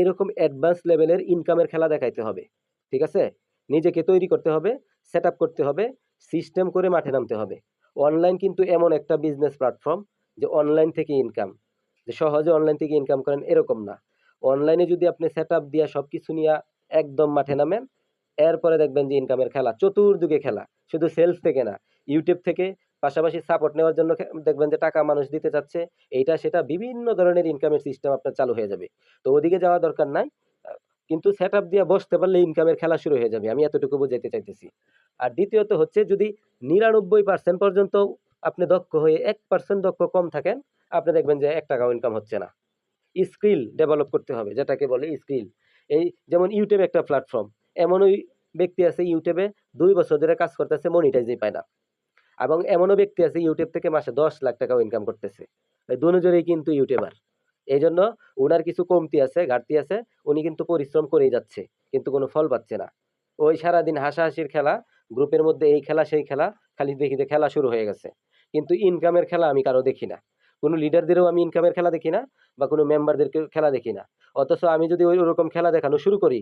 এরকম অ্যাডভান্স লেভেলের ইনকামের খেলা দেখাইতে হবে, ঠিক আছে? নিজেকে তৈরি করতে হবে সেট করতে হবে সিস্টেম করে মাঠে নামতে হবে। অনলাইন কিন্তু এমন একটা বিজনেস প্ল্যাটফর্ম যে অনলাইন থেকে ইনকাম যে সহজে অনলাইন থেকে ইনকাম করেন এরকম না। অনলাইনে যদি আপনি সেট আপ দিয়া সব কিছু নিয়ে একদম মাঠে নামেন, এরপরে দেখবেন যে ইনকামের খেলা, চতুর্দিকে খেলা, শুধু সেলস থেকে না ইউটিউব থেকে পাশাপাশি সাপোর্ট নেওয়ার জন্য দেখবেন যে টাকা মানুষ দিতে চাচ্ছে। এইটা সেটা বিভিন্ন ধরনের ইনকামের সিস্টেম আপনার চালু হয়ে যাবে। তো ওদিকে যাওয়া দরকার নাই। কিন্তু সেট আপ দিয়ে বসতে পারলে ইনকামের খেলা শুরু হয়ে যাবে। আমি এতটুকু বুঝাইতে চাইতেছি। আর দ্বিতীয়ত হচ্ছে যদি নিরানব্বই পার্সেন্ট পর্যন্ত আপনি দক্ষ হয়ে এক পার্সেন্ট দক্ষ কম থাকেন, আপনি দেখবেন যে এক টাকাও ইনকাম হচ্ছে না। স্কিল ডেভেলপ করতে হবে, যেটাকে বলে স্কিল এই যেমন ইউটিউব একটা প্ল্যাটফর্ম এমন ওই ব্যক্তি আছে ইউটিউবে দুই বছর ধরে কাজ করতেছে মনিটাইজই পায় না। এবং এমনও ব্যক্তি আছে ইউটিউব থেকে মাসে দশ লাখ টাকাও ইনকাম করতেছে। এই দুজনেই কিন্তু ইউটিউবার এই জন্য ওনার কিছু কমতি আছে, ঘাটতি আছে, উনি কিন্তু পরিশ্রম করেই যাচ্ছে, কিন্তু কোনো ফল পাচ্ছে না। ওই সারাদিন হাসাহাসির খেলা, গ্রুপের মধ্যে এই খেলা, সেই খেলা, খালি দেখি যে খেলা শুরু হয়ে গেছে। কিন্তু ইনকামের খেলা আমি কারও দেখি না। কোনো লিডারদেরও আমি ইনকামের খেলা দেখি না, বা কোনো মেম্বারদেরকে খেলা দেখি না। অথচ আমি যদি ওই ওরকম খেলা দেখানো শুরু করি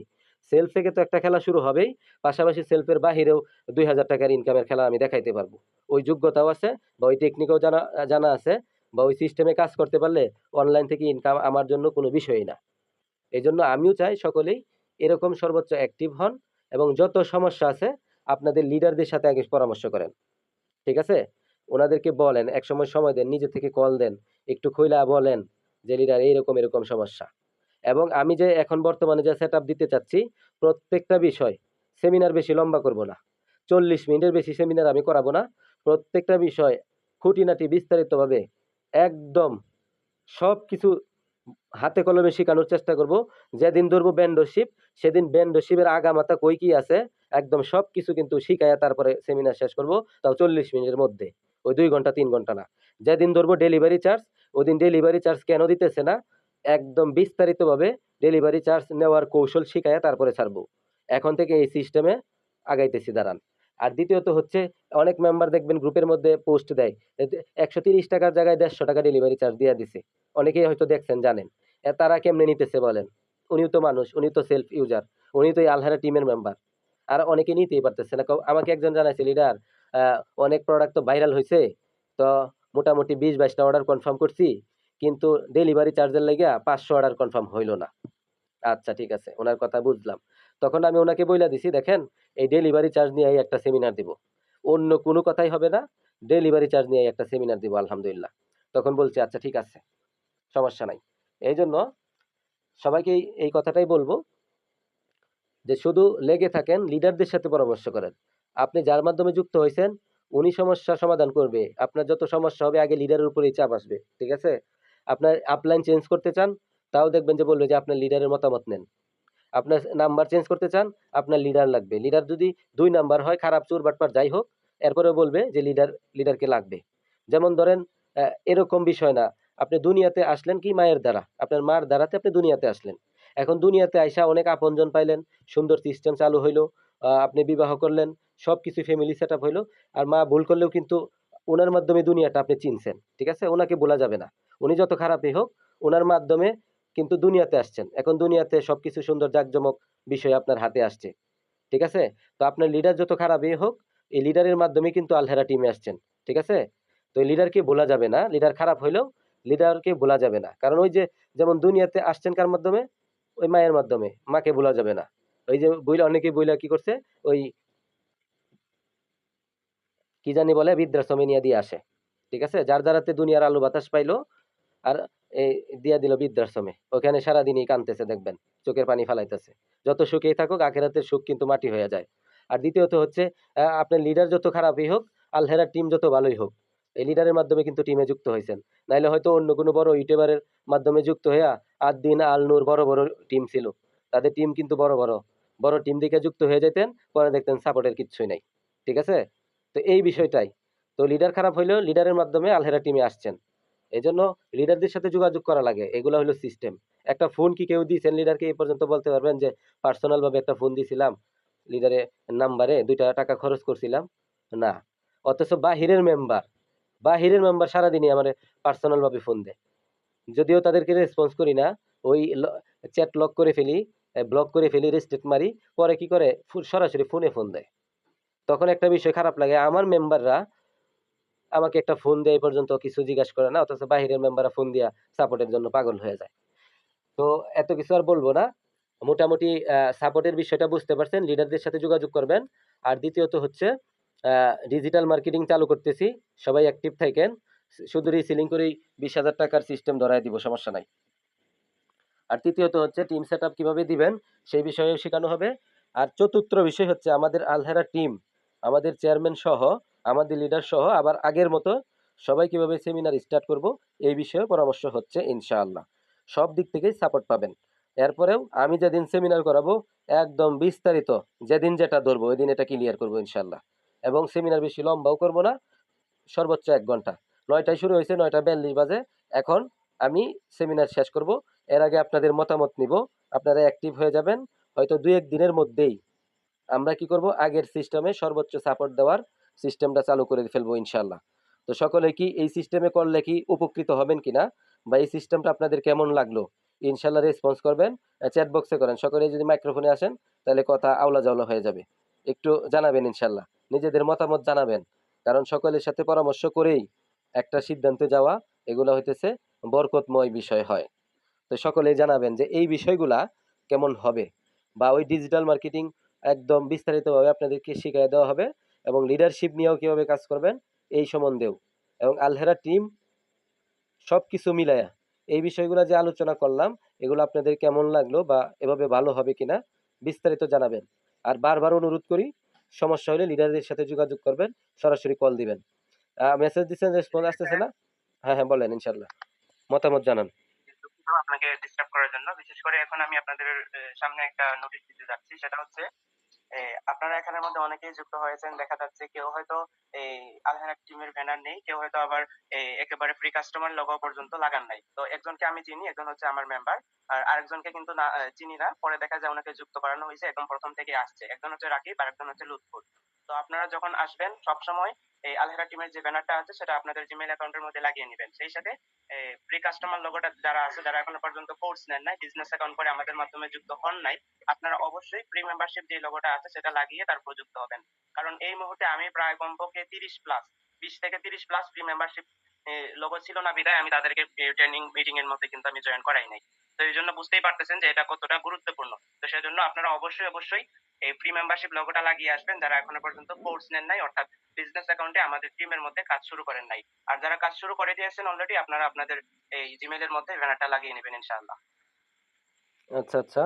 সেলফ থেকে তো একটা খেলা শুরু হবেই, পাশাপাশি সেলফের বাহিরেও দুই হাজার টাকার ইনকামের খেলা আমি দেখাইতে পারব। ওই যোগ্যতাও আছে বা ওই টেকনিকও জানা জানা আছে বা ওই সিস্টেমে কাজ করতে পারলে অনলাইন থেকে ইনকাম আমার জন্য কোনো বিষয়ই না। এই জন্য আমিও চাই সকলেই এরকম সর্বোচ্চ অ্যাক্টিভ হন এবং যত সমস্যা আছে আপনাদের লিডারদের সাথে আগে পরামর্শ করেন। ঠিক আছে? ওনাদেরকে বলেন এক সময় সময় দেন, নিজে থেকে কল দেন, একটু খইলা বলেন যে লিডার এইরকম, এরকম সমস্যা। এবং আমি যে এখন বর্তমানে যে সেট দিতে চাচ্ছি, প্রত্যেকটা বিষয় সেমিনার বেশি লম্বা করব না। চল্লিশ মিনিটের বেশি সেমিনার আমি করাবো না। প্রত্যেকটা বিষয় খুঁটিনাটি বিস্তারিতভাবে একদম সব কিছু হাতে কলমে শেখানোর চেষ্টা করব। যেদিন ধরবো ব্যান্ডশিপ সেদিন ব্যান্ডশিপের আগামাতা কই কি আছে, একদম সব কিছু কিন্তু শিখাইয়া তারপরে সেমিনার শেষ করব। তাও চল্লিশ মিনিটের মধ্যে, ওই দুই ঘণ্টা, তিন ঘণ্টা না। যেদিন ধরবো ডেলিভারি চার্জ ওদিন ডেলিভারি চার্জ কেন দিতেছে না একদম বিস্তারিতভাবে ডেলিভারি চার্জ নেওয়ার কৌশল শিখাইয়া তারপরে ছাড়বো। এখন থেকে এই সিস্টেমে আগাইতেছি, দাঁড়ান। আর দ্বিতীয়ত হচ্ছে, অনেক মেম্বার দেখবেন গ্রুপের মধ্যে পোস্ট দেয় একশো তিরিশ টাকার জায়গায় দেড়শো টাকা ডেলিভারি চার্জ দিয়ে দিছে। অনেকেই হয়তো দেখছেন, জানেন। তারা কেমনে নিতেছে বলেন? উনিও তো মানুষ উনি তো সেলফ ইউজার উনি তো এই আলহারা টিমের মেম্বার আর অনেকে নিতেই পারতেছে না। আমাকে একজন জানাইছে লিডার অনেক প্রোডাক্ট তো ভাইরাল হয়েছে তো মোটামুটি বিশ বাইশটা অর্ডার কনফার্ম করছি কিন্তু ডেলিভারি চার্জের লেগে পাঁচশো অর্ডার কনফার্ম হইল না। আচ্ছা ঠিক আছে, ওনার কথা বুঝলাম। তখন আমি ওনাকে বইলা দিছি, দেখেন, এই ডেলিভারি চার্জ নিয়ে একটা সেমিনার দিব। অন্য কোনো কথাই হবে না ডেলিভারি চার্জ নিয়ে একটা সেমিনার দিব, আলহামদুলিল্লাহ। তখন বলছে আচ্ছা ঠিক আছে, সমস্যা নাই। এই জন্য সবাইকে এই- এই কথাটাই বলব যে, শুধু লেগে থাকেন লিডারদের সাথে পরামর্শ করেন। আপনি যার মাধ্যমে যুক্ত হয়েছেন উনি সমস্যা সমাধান করবে। আপনার যত সমস্যা হবে, আগে লিডারের উপরেই চাপ আসবে, ঠিক আছে? আপনার আপলাইন চেঞ্জ করতে চান, তাও দেখবেন যে বলবে যে আপনার লিডারের মতামত নেন। আপনার নাম্বার চেঞ্জ করতে চান, আপনার লিডার লাগবে। লিডার যদি দুই নাম্বার হয়, খারাপ চোর বাটপার যাই হোক এরপরে বলবে যে লিডার লিডারকে লাগবে। যেমন ধরেন এরকম বিষয় না। আপনি দুনিয়াতে আসলেন কি মায়ের দ্বারা? আপনার মার দ্বারাতে আপনি দুনিয়াতে আসলেন। এখন দুনিয়াতে আইসা অনেক আপনজন পাইলেন, সুন্দর সিস্টেম চালু হইল আপনি বিবাহ করলেন সব কিছু ফ্যামিলি সেট আপ হইল, আর মা ভুল করলেও কিন্তু ওনার মাধ্যমে দুনিয়াটা আপনি চিনছেন, ঠিক আছে? ওনাকে বলা যাবে না। উনি যত খারাপই হোক ওনার মাধ্যমে কিন্তু দুনিয়াতে আসছেন। এখন দুনিয়াতে সবকিছু সুন্দর জাকজমক বিষয় আপনার হাতে আসছে। ঠিক আছে? তো আপনার লিডার যত খারাপই হোক, এই লিডারের মাধ্যমে কিন্তু আলহেরা টিমে আসছেন। ঠিক আছে? তো এই লিডারকে বলা যাবে না। লিডার খারাপ হইলেও লিডারকে বলা যাবে না। কারণ ওই যে যেমন দুনিয়াতে আসছেন কার মাধ্যমে? ওই মায়ের মাধ্যমে। মাকে বলা যাবে না। ওই যে বইলা অনেকে বইলা কি করছে? ওই কি জানি বলে, বৃদ্ধাশ্রমে নিয়ে দিয়ে আসে। ঠিক আছে? যার দ্বারাতে দুনিয়ার আলো বাতাস পাইলো আর এই দিয়া দিল বৃদ্ধাশ্রমে। ওখানে সারাদিনই কানতেছে দেখবেন। চোখের পানি ফালাইতেছে। যত সুখেই থাকুক, আখেরাতের সুখ কিন্তু মাটি হয়ে যায়। আর দ্বিতীয়ত হচ্ছে আপনার লিডার যত খারাপই হোক, আলহেরার টিম যত ভালোই হোক, এই লিডারের মাধ্যমে কিন্তু টিমে যুক্ত হয়েছেন নাইলে হয়তো অন্য কোনো বড় ইউটিউবারের মাধ্যমে যুক্ত হইয়া আদিন আলনুর বড় বড় টিম ছিল। তাদের টিম কিন্তু বড় বড়। বড় টিম দিকে যুক্ত হয়ে যেতেন পরে দেখতেন সাপোর্টের কিচ্ছুই নাই। ঠিক আছে? তো এই বিষয়টাই। তো লিডার খারাপ হইলেও লিডারের মাধ্যমে আলহেরা টিমে আসছেন। এই জন্য লিডারদের সাথে যোগাযোগ করা লাগে। এগুলো হলো সিস্টেম একটা ফোন কি কেউ দিয়েছেন লিডারকে এই পর্যন্ত বলতে পারবেন যে পার্সোনাল ভাবে একটা ফোন দিছিলাম লিডারের নাম্বারে দুইটা টাকা খরচ করছিলাম? না। অথচ বাহিরের মেম্বার বাহিরের মেম্বার সারাদিনই আমার পার্সোনাল ভাবে ফোন দেয়। যদিও তাদেরকে রেসপন্স করি না, ওই চ্যাট লক করে ফেলি ব্লক করে ফেলি রেস্টেট মারি, পরে কি করে সরাসরি ফোনে ফোন দেয়। তখন একটা বিষয় খারাপ লাগে, আমার মেম্বাররা আমাকে একটা ফোন দেয় এই পর্যন্ত কিছু জিজ্ঞাসা করে না, অথচ বাহিরের মেম্বাররা ফোন দিয়া সাপোর্টের জন্য পাগল হয়ে যায়। তো এত কিছু আর বলব না। মোটামুটি সাপোর্টের বিষয়টা বুঝতে পারছেন লিডারদের সাথে যোগাযোগ করবেন। আর দ্বিতীয়ত হচ্ছে ডিজিটাল মার্কেটিং চালু করতেছি, সবাই অ্যাক্টিভ থাকেন। শুধু রিসেলিং করেই বিশ হাজার টাকার সিস্টেম ধরায় দিব, সমস্যা নাই। আর তৃতীয়ত হচ্ছে টিম সেট আপ কীভাবে দিবেন, সেই বিষয়ে শেখানো হবে। আর চতুর্থ বিষয় হচ্ছে, আমাদের আলহেরা টিম আমাদের চেয়ারম্যান সহ আমাদের লিডার সহ আবার আগের মতো সবাই কীভাবে সেমিনার স্টার্ট করব, এই বিষয়ে পরামর্শ হচ্ছে ইনশাআল্লাহ। সব দিক থেকেই সাপোর্ট পাবেন। এরপরেও আমি যেদিন সেমিনার করাবো, একদম বিস্তারিত যেদিন যেটা ধরবো, ওই দিন এটা ক্লিয়ার করব ইনশাআল্লাহ। এবং সেমিনার বেশি লম্বাও করব না, সর্বোচ্চ এক ঘণ্টা। নয়টায় শুরু হয়েছে, নয়টা বিয়াল্লিশ বাজে। এখন আমি সেমিনার শেষ করব। এর আগে আপনাদের মতামত নিব। আপনারা অ্যাক্টিভ হয়ে যাবেন। হয়তো দু এক দিনের মধ্যেই আমরা কি করব? আগের সিস্টেমে সর্বোচ্চ সাপোর্ট দেওয়ার সিস্টেমটা চালু করে ফেলব ইনশাল্লাহ তো সকলে কি এই সিস্টেমে করলে কি উপকৃত হবেন কিনা? বা এই সিস্টেমটা আপনাদের কেমন লাগল? ইনশাল্লাহ রেসপন্স করবেন চ্যাট বক্সে করেন। সকলে যদি মাইক্রোফোনে আসেন, তাহলে কথা আওলা জাওলা হয়ে যাবে। একটু জানাবেন ইনশাল্লাহ নিজেদের মতামত জানাবেন। কারণ সকলের সাথে পরামর্শ করেই একটা সিদ্ধান্তে যাওয়া, এগুলো হইতেছে বরকতময় বিষয় হয়। তো সকলেই জানাবেন যে এই বিষয়গুলা কেমন হবে? বা ওই ডিজিটাল মার্কেটিং একদম বিস্তারিতভাবে আপনাদেরকে শিখিয়ে দেওয়া হবে। এবং লিডারশিপ নিয়েও কীভাবে কাজ করবেন, এই সম্বন্ধেও। এবং আলহেরা টিম সব কিছু মিলায়া এই বিষয়গুলো যে আলোচনা করলাম, এগুলো আপনাদের কেমন লাগল বা এভাবে ভালো হবে কিনা বিস্তারিত জানাবেন। আর বারবার অনুরোধ করি, সমস্যা হলে লিডারদের সাথে যোগাযোগ করবেন, সরাসরি কল দিবেন। মেসেজ দিচ্ছেন রেসপন্স আসতেছে না? হ্যাঁ হ্যাঁ বলেন ইনশাল্লাহ মতামত জানান। আপনাকে ডিস্টার্ব করার জন্য। বিশেষ করে এখন আমি আপনাদের সামনে একটা নোটিশ দিতে যাচ্ছি। সেটা হচ্ছে আপনারা এখানের মধ্যে অনেকেই যুক্ত হয়েছেন। দেখা যাচ্ছে কেউ হয়তো এই আলহারা টিমের ব্যানার নেই, কেউ হয়তো আবার একেবারে ফ্রি কাস্টমার লোগো পর্যন্ত লাগান নাই। তো একজনকে আমি চিনি, একজন হচ্ছে আমার মেম্বার আর আরেকজনকে কিন্তু চিনি না। পরে দেখা যায় ওনাকে যুক্ত করানো হয়েছে, একদম প্রথম থেকে আসছে। একজন হচ্ছে রাকিব আর একজন হচ্ছে লুৎফুর। তো আপনারা যখন আসবেন সবসময়, এই আলহেরা টিমের যে ব্যানারটা আছে, সেটা আপনাদের জিমেইল অ্যাকাউন্টের মধ্যে লাগিয়ে নেবেন। সেই সাথে প্রি কাস্টমার লোগোটা যারা আছে, যারা এখনও পর্যন্ত কোর্স নেন নাই বিজনেস অ্যাকাউন্ট করে আমাদের মাধ্যমে যুক্ত হন নাই, আপনারা অবশ্যই প্রি মেম্বারশিপ যে লোগোটা আছে, সেটা লাগিয়ে তার প্রযুক্ত হবেন। কারণ এই মুহূর্তে আমি প্রায় কমপক্ষে তিরিশ প্লাস বিশ থেকে তিরিশ প্লাস প্রি মেম্বারশিপ লোগো ছিল না বিদায়, আমি তাদেরকে ট্রেনিং মিটিং এর মধ্যে কিন্তু আমি জয়েন করাই নাই। তো এই জন্য বুঝতেই পারতেছেন যে এটা কতটা গুরুত্বপূর্ণ। তো সেজন্য আপনারা অবশ্যই অবশ্যই এই ফ্রি মেম্বারশিপ লোগোটা লাগিয়ে আসবেন। যারা এখনও পর্যন্ত কোর্স নেন নাই, অর্থাৎ বিজনেস অ্যাকাউন্টে আমাদের টিমের মধ্যে কাজ শুরু করেন নাই। আর যারা কাজ শুরু করে দিয়েছেন অলরেডি আপনারা আপনাদের এই জিমেইলের মধ্যে ব্যানারটা লাগিয়ে নেবেন, ইনশাআল্লাহ। আচ্ছা আচ্ছা।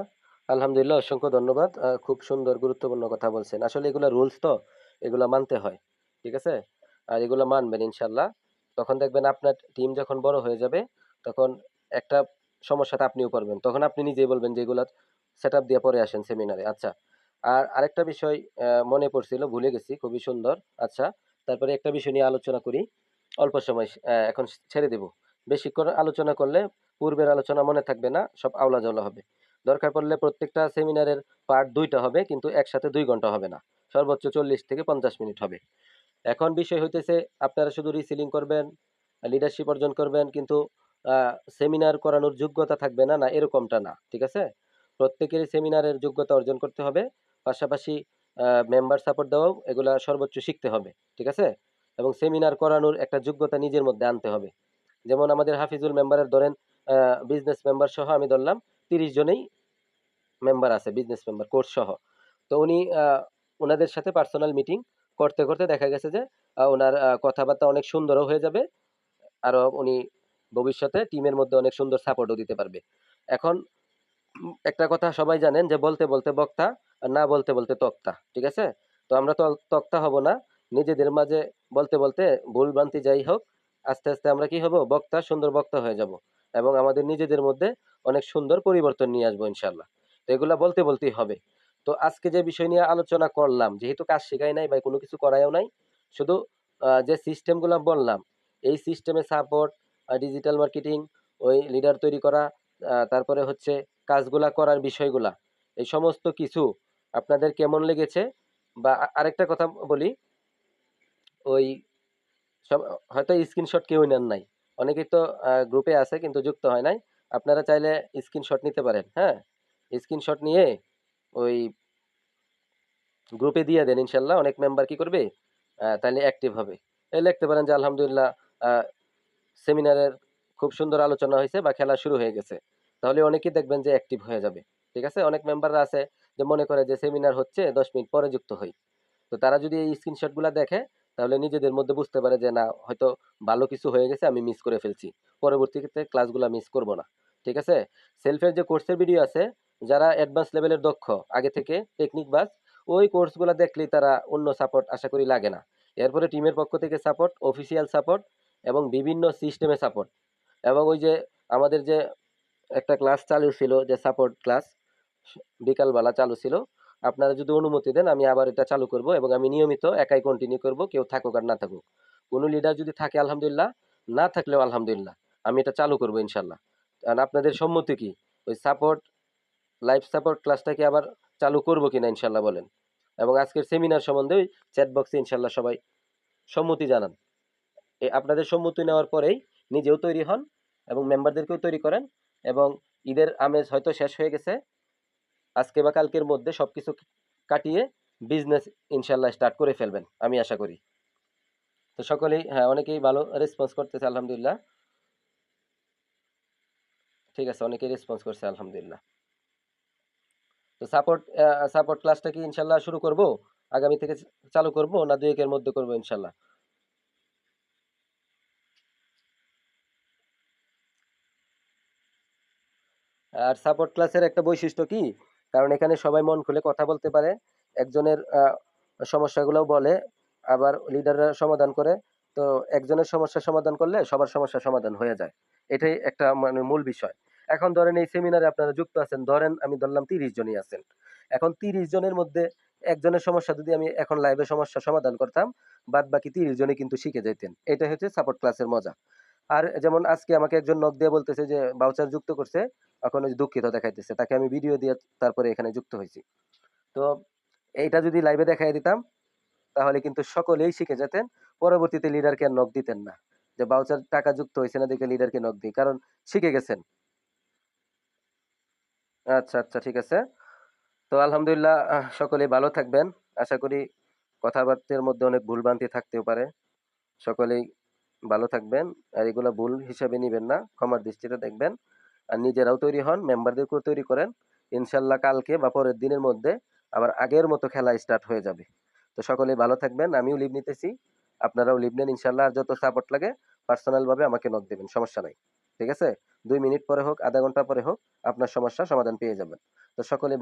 আলহামদুলিল্লাহ, অসংখ্য ধন্যবাদ। খুব সুন্দর, গুরুত্বপূর্ণ কথা বলছেন। আসলে এগুলা রুলস তো, এগুলা মানতে হয়। ঠিক আছে? আর এগুলো মানবেন ইনশাল্লাহ তখন দেখবেন আপনার টিম যখন বড় হয়ে যাবে, তখন একটা সমস্যাতে আপনিও পড়বেন। তখন আপনি নিজেই বলবেন যে সেট আপ দিয়ে পরে আসেন সেমিনারে আচ্ছা আর আরেকটা বিষয় মনে পড়ছিল, ভুলে গেছি, খুবই সুন্দর। আচ্ছা তারপরে একটা বিষয় নিয়ে আলোচনা করি। অল্প সময় এখন ছেড়ে দেব। বেশিক্ষণ আলোচনা করলে পূর্বের আলোচনা মনে থাকবে না, সব আওলা জাওলা হবে। দরকার পড়লে প্রত্যেকটা সেমিনারের পার্ট দুইটা হবে, কিন্তু একসাথে দুই ঘণ্টা হবে না। সর্বোচ্চ চল্লিশ থেকে পঞ্চাশ মিনিট হবে। এখন বিষয় হইতেছে, আপনারা শুধু রিসিলিং করবেন লিডারশিপ অর্জন করবেন, কিন্তু সেমিনার করানোর যোগ্যতা থাকবে না না এরকমটা না, ঠিক আছে? প্রত্যেকেরই সেমিনারের যোগ্যতা অর্জন করতে হবে, পাশাপাশি মেম্বার সাপোর্ট দেওয়াও, এগুলা সর্বোচ্চ শিখতে হবে, ঠিক আছে? এবং সেমিনার করানোর একটা যোগ্যতা নিজের মধ্যে আনতে হবে। যেমন আমাদের হাফিজুল মেম্বারের ধরেন বিজনেস মেম্বার সহ আমি ধরলাম, তিরিশ জনেই মেম্বার আছে বিজনেস মেম্বার কোর্স সহ। তো উনি ওনাদের সাথে পার্সোনাল মিটিং করতে করতে দেখা গেছে যে ওনার কথাবার্তা অনেক সুন্দরও হয়ে যাবে। আরও উনি ভবিষ্যতে টিমের মধ্যে অনেক সুন্দর সাপোর্টও দিতে পারবে। এখন, একটা কথা সবাই জানেন যে, বলতে বলতে বক্তা না বলতে বলতে তক্তা, ঠিক আছে? তো আমরা তো তক্তা হব না। নিজেদের মাঝে বলতে বলতে ভুল ভ্রান্তি যাই হোক, আস্তে আস্তে আমরা কি হব? বক্তা, সুন্দর বক্তা হয়ে যাব। এবং আমাদের নিজেদের মধ্যে অনেক সুন্দর পরিবর্তন নিয়ে আসব ইনশাল্লাহ তো এগুলা বলতে, বলতেই হবে। তো আজকে যে বিষয় নিয়ে আলোচনা করলাম, যেহেতু কাজ শেখাই নাই বা কোনো কিছু করাইও নাই, শুধু যে সিস্টেমগুলো বললাম, এই সিস্টেমে সাপোর্ট ডিজিটাল মার্কেটিং ওই লিডার তৈরি করা তারপরে হচ্ছে কাজগুলা করার বিষয়গুলা, এই সমস্ত কিছু আপনাদের কেমন লেগেছে? বা আরেকটা কথা বলি, ওই সব, হয়তো স্ক্রিনশট কেউ নেন নাই, অনেকেই তো গ্রুপে আছে কিন্তু যুক্ত হয় নাই, আপনারা চাইলে স্ক্রিনশট নিতে পারেন হ্যাঁ? স্ক্রিনশট নিয়ে ওই গ্রুপে দিয়ে দেন ইনশাল্লাহ। অনেক মেম্বার কি করবে? তাহলে অ্যাক্টিভ হবে। এই লিখতে পারেন যে, আলহামদুলিল্লাহ সেমিনারের খুব সুন্দর আলোচনা হয়েছে বা খেলা শুরু হয়ে গেছে। তাহলে অনেকেই দেখবেন যে অ্যাক্টিভ হয়ে যাবে। ঠিক আছে? অনেক মেম্বাররা আছে যে, মনে করে যে সেমিনার হচ্ছে, দশ মিনিট পরে যুক্ত হই। তো তারা যদি এই স্ক্রিনশটগুলো দেখে, তাহলে নিজেদের মধ্যে বুঝতে পারে যে, না, হয়তো ভালো কিছু হয়ে গেছে, আমি মিস করে ফেলছি। পরবর্তীতে ক্লাসগুলো মিস করব না। ঠিক আছে? সেলফের যে কোর্সের ভিডিও আছে যারা অ্যাডভান্স লেভেলের দক্ষ, আগে থেকে টেকনিক বাস, ওই কোর্সগুলো দেখলেই তারা অন্য সাপোর্ট আশা করি লাগে না। এরপরে টিমের পক্ষ থেকে সাপোর্ট অফিসিয়াল সাপোর্ট এবং বিভিন্ন সিস্টেমে সাপোর্ট এবং ওই যে আমাদের যে একটা ক্লাস চালু ছিল, যে সাপোর্ট ক্লাস বিকালবেলা চালু ছিল, আপনারা যদি অনুমতি দেন, আমি আবার এটা চালু করব এবং আমি নিয়মিত একাই কন্টিনিউ করব, কেউ থাকুক আর না থাকুক। কোনো লিডার যদি থাকে, আলহামদুলিল্লাহ, না থাকলেও আলহামদুলিল্লাহ, আমি এটা চালু করব ইনশাল্লাহ। কারণ আপনাদের সম্মতি কি? ওই সাপোর্ট লাইভ সাপোর্ট ক্লাসটাকে আবার চালু করব কিনা ইনশাল্লাহ বলেন। এবং আজকের সেমিনার সম্বন্ধে ওই চ্যাট বক্সে ইনশাল্লাহ সবাই সম্মতি জানান। এ আপনাদের সম্মতি নেওয়ার পরেই নিজেও তৈরি হন এবং মেম্বারদেরকেও তৈরি করেন এবং ঈদের আমেজ হয়তো শেষ হয়ে গেছে। আজকে বা কালকের মধ্যে সব কিছু কাটিয়ে বিজনেস ইনশাল্লাহ স্টার্ট করে ফেলবেন, আমি আশা করি। তো সকলেই হ্যাঁ অনেকেই ভালো রেসপন্স করতেছে, আলহামদুলিল্লাহ। ঠিক আছে, অনেকেই রেসপন্স করছে, আলহামদুলিল্লাহ। তো সাপোর্ট সাপোর্ট ক্লাসটা কি ইনশাল্লাহ শুরু করব? আগামী থেকে চালু করব না দুই একের মধ্যে করব ইনশাল্লাহ? আর সাপোর্ট ক্লাসের একটা বৈশিষ্ট্য কি? কারণ এখানে সবাই মন খুলে কথা বলতে পারে, একজনের সমস্যাগুলোও বলে, আবার লিডাররা সমাধান করে, তো একজনের সমস্যা সমাধান করলে সবার সমস্যা সমাধান হয়ে যায়। এটাই একটা মানে মূল বিষয়। এখন ধরেন এই সেমিনারে আপনারা যুক্ত আছেন, ধরেন আমি ধরলাম তিরিশ জনই আছেন। এখন তিরিশ জনের মধ্যে একজনের সমস্যা যদি আমি এখন লাইভে সমস্যা সমাধান করতাম, বাদ বাকি তিরিশ জনে কিন্তু শিখে যেতেন এটা হচ্ছে সাপোর্ট ক্লাসের মজা। আর যেমন আজকে আমাকে একজন নক দিয়ে বলতেছে যে বাউচার যুক্ত করছে, এখন ওই দুঃখিত দেখাইতেছে, তাকে আমি ভিডিও দিয়ে তারপরে এখানে যুক্ত হয়েছি। তো এইটা যদি লাইভে দেখাই দিতাম, তাহলে কিন্তু সকলেই শিখে যেতেন, পরবর্তীতে লিডারকে আর নক দিতেন না। যে বাউচার টাকা যুক্ত হয়েছে না দেখে লিডারকে নক দিই, কারণ শিখে গেছেন। আচ্ছা আচ্ছা ঠিক আছে। তো আলহামদুলিল্লাহ সকলেই ভালো থাকবেন। আশা করি কথাবার্তার মধ্যে অনেক ভুলভ্রান্তি থাকতেও পারে। সকলেই ভালো থাকবেন আর এগুলো ভুল হিসাবে নিবেন না, ক্ষমার দৃষ্টিতে দেখবেন। আর নিজেরাও তৈরি হন, মেম্বারদেরকেও তৈরি করেন। ইনশাল্লাহ কালকে বা পরের দিনের মধ্যে আবার আগের মতো খেলা স্টার্ট হয়ে যাবে। তো সকলেই ভালো থাকবেন, আমিও লিভ নিতেছি। আপনারাও লিভ নেন, ইনশাল্লাহ আর যত সাপোর্ট লাগে পার্সোনাল ভাবে আমাকে নক দেবেন, সমস্যা নাই। ঠিক আছে? দুই মিনিট পরে হোক, আধা ঘণ্টা পরে হোক, আপনার সমস্যা সমাধান পেয়ে যাবেন। তো সকলে